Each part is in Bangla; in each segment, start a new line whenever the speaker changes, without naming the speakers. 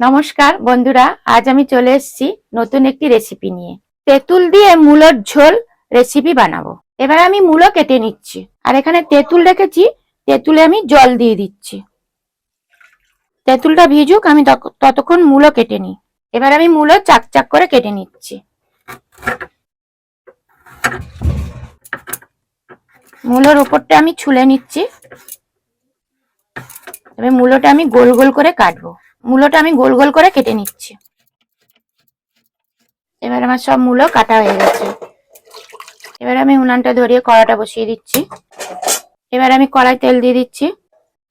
নমস্কার, বন্ধুরা, আজ আমি চলে এসেছি নতুন একটি রেসিপি নিয়ে। তেঁতুল দিয়ে মূলোর ঝোল রেসিপি বানাবো। এবার আমি মূলো কেটে নিচ্ছি। আর এখানে তেঁতুল রেখেছি, তেঁতুলে আমি জল দিয়ে দিচ্ছি। তেঁতুলটা ভিজুক, আমি ততক্ষণ মূলো কেটে নিই। এবার আমি মূলো চাক চাক করে কেটে নিচ্ছি। মূলোর উপরটা আমি ছুলে নিচ্ছি। এবার মূলোটা আমি গোল গোল করে কাটবো। মূলোটা আমি গোল গোল করে কেটে নিচ্ছি। এবার আমার সব মূলো কাটা হয়ে গেছে। এবার আমি উনানটা ধরিয়ে কড়াটা বসিয়ে দিচ্ছি। এবার আমি কড়াই তেল দিয়ে দিচ্ছি।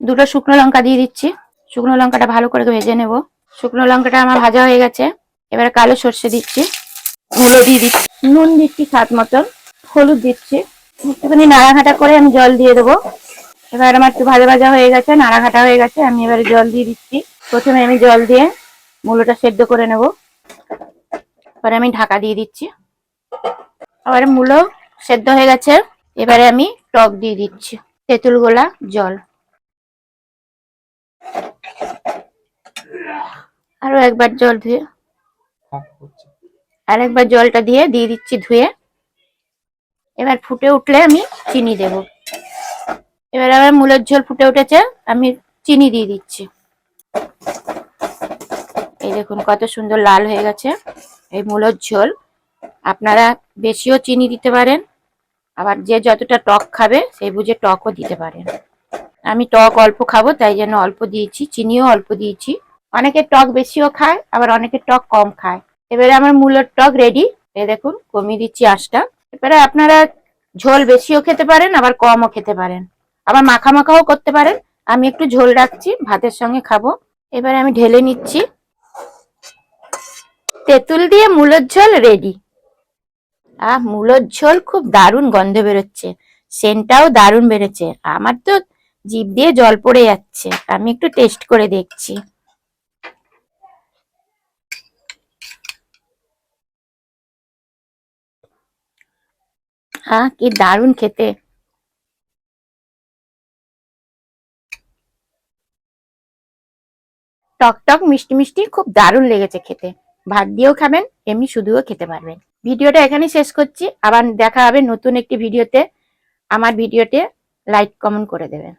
দুটো শুকনো লঙ্কা দিয়ে দিচ্ছি। শুকনো লঙ্কাটা ভালো করে ভেজে নেব। শুকনো লঙ্কাটা আমার ভাজা হয়ে গেছে। এবার কালো সর্ষে দিচ্ছি। মূলো দিয়ে দিচ্ছি। নুন দিচ্ছি স্বাদ মতন। হলুদ দিচ্ছি। একটুখানি নাড়াঘাটা করে আমি জল দিয়ে দেবো। এবার আমার একটু ভাজা ভাজা হয়ে গেছে, নাড়াঘাটা হয়ে গেছে, আমি এবারে জল দিয়ে দিচ্ছি। প্রথমে আমি জল দিয়ে মূলোটা সেদ্ধ করে নেব। এবারে আমি ঢাকা দিয়ে দিচ্ছি। আবার মূলো সেদ্ধ হয়ে গেছে। এবারে আমি টক দিয়ে দিচ্ছি। তেঁতুল গোলা জল। আরও একবার জল ধুয়ে, আর একবার জলটা দিয়ে দিয়ে দিচ্ছি ধুয়ে। এবার ফুটে উঠলে আমি চিনি দেব। এবার আবার মূলের ঝোল ফুটে উঠেছে, আমি চিনি দিয়ে দিচ্ছি। দেখুন, কত সুন্দর লাল হয়ে গেছে এই মূলের ঝোল। আপনারা বেশিও চিনি দিতে পারেন, আবার যে যতটা টক খাবে সেই বুঝে টকও দিতে পারেন। আমি টক অল্প খাব, তাই জন্য অল্প দিয়েছি, চিনিও অল্প দিয়েছি। অনেকে টক বেশিও খায়, আবার অনেকে টক কম খায়। এবারে আমার মূলের টক রেডি এই দেখুন, কমিয়ে দিচ্ছি আঁশটা এবারে আপনারা ঝোল বেশিও খেতে পারেন, আবার কমও খেতে পারেন। আবার মাখা মাখাও করতে পারেন। আমি একটু ঝোল রাখছি, ভাতের সঙ্গে খাব। এবারে আমি ঢেলে নিচ্ছি। তেঁতুল দিয়ে মূলোর ঝোল রেডি আহ, মূলোর ঝোল খুব দারুণ গন্ধ বেরোচ্ছে। সেন্টটাও দারুণ বেরোচ্ছে। আমার তো জিভ দিয়ে জল পড়ে যাচ্ছে। আমি একটু টেস্ট করে দেখছি। আহ, কি দারুণ খেতে। টক টক মিষ্টি মিষ্টি খুব দারুণ লেগেছে খেতে। ভাত দিয়েও খাবেন, এমনি শুধুও খেতে পারবেন। ভিডিওটা এখানেই শেষ করছি। আবার দেখা হবে নতুন একটি ভিডিওতে। আমার ভিডিওতে লাইক কমেন্ট করে দেবেন।